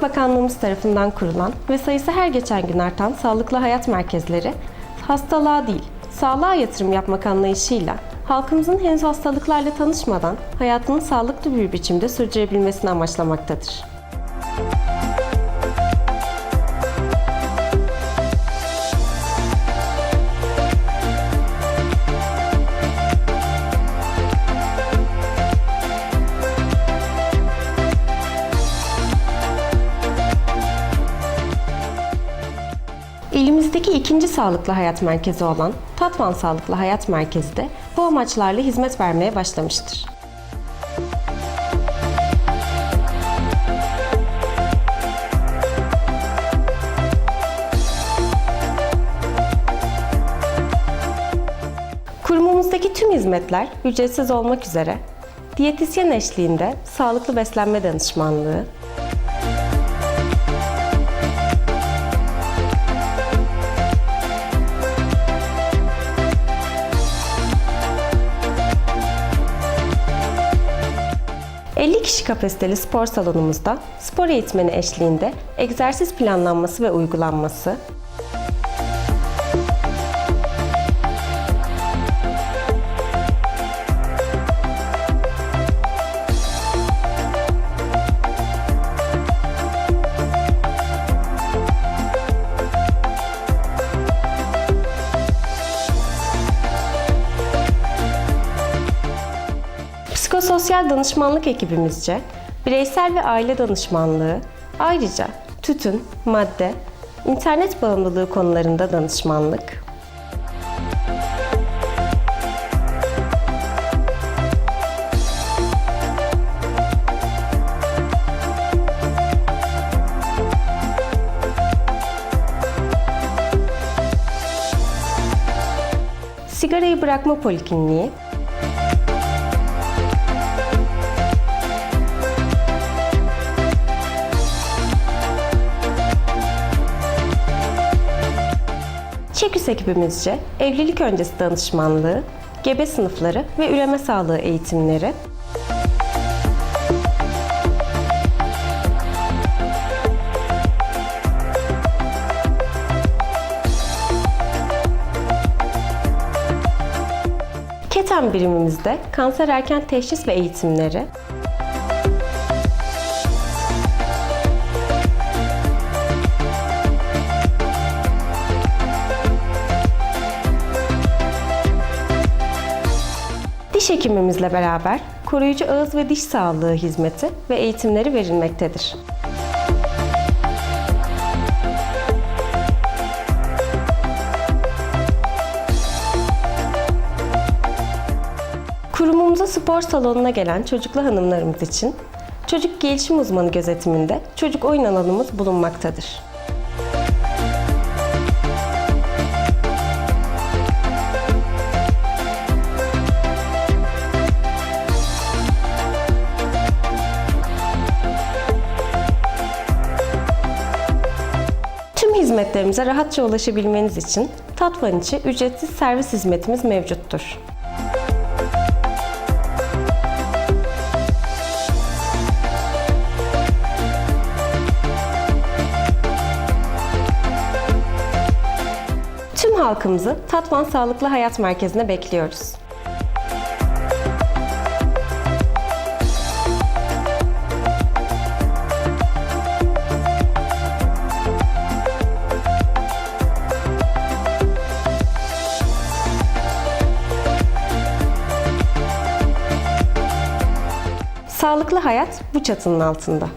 Sağlık Bakanlığımız tarafından kurulan ve sayısı her geçen gün artan sağlıklı hayat merkezleri, hastalığa değil, sağlığa yatırım yapmak anlayışıyla halkımızın henüz hastalıklarla tanışmadan hayatını sağlıklı bir biçimde sürdürebilmesini amaçlamaktadır. İlimizdeki ikinci sağlıklı hayat merkezi olan Tatvan Sağlıklı Hayat Merkezi de bu amaçlarla hizmet vermeye başlamıştır. Kurumumuzdaki tüm hizmetler ücretsiz olmak üzere diyetisyen eşliğinde sağlıklı beslenme danışmanlığı, ...50 kişi kapasiteli spor salonumuzda spor eğitmeni eşliğinde egzersiz planlanması ve uygulanması, Psikososyal danışmanlık ekibimizce bireysel ve aile danışmanlığı, ayrıca tütün, madde, internet bağımlılığı konularında danışmanlık, sigarayı bırakma polikliniği, Çeküs ekibimizce evlilik öncesi danışmanlığı, gebe sınıfları ve üreme sağlığı eğitimleri, Keten birimimizde kanser erken teşhis ve eğitimleri, Diş hekimimizle beraber koruyucu ağız ve diş sağlığı hizmeti ve eğitimleri verilmektedir. Kurumumuza spor salonuna gelen çocuklu hanımlarımız için çocuk gelişim uzmanı gözetiminde çocuk oyun alanımız bulunmaktadır. Hizmetlerimize rahatça ulaşabilmeniz için Tatvan içi ücretsiz servis hizmetimiz mevcuttur. Tüm halkımızı Tatvan Sağlıklı Hayat Merkezi'ne bekliyoruz. Sağlıklı hayat bu çatının altında.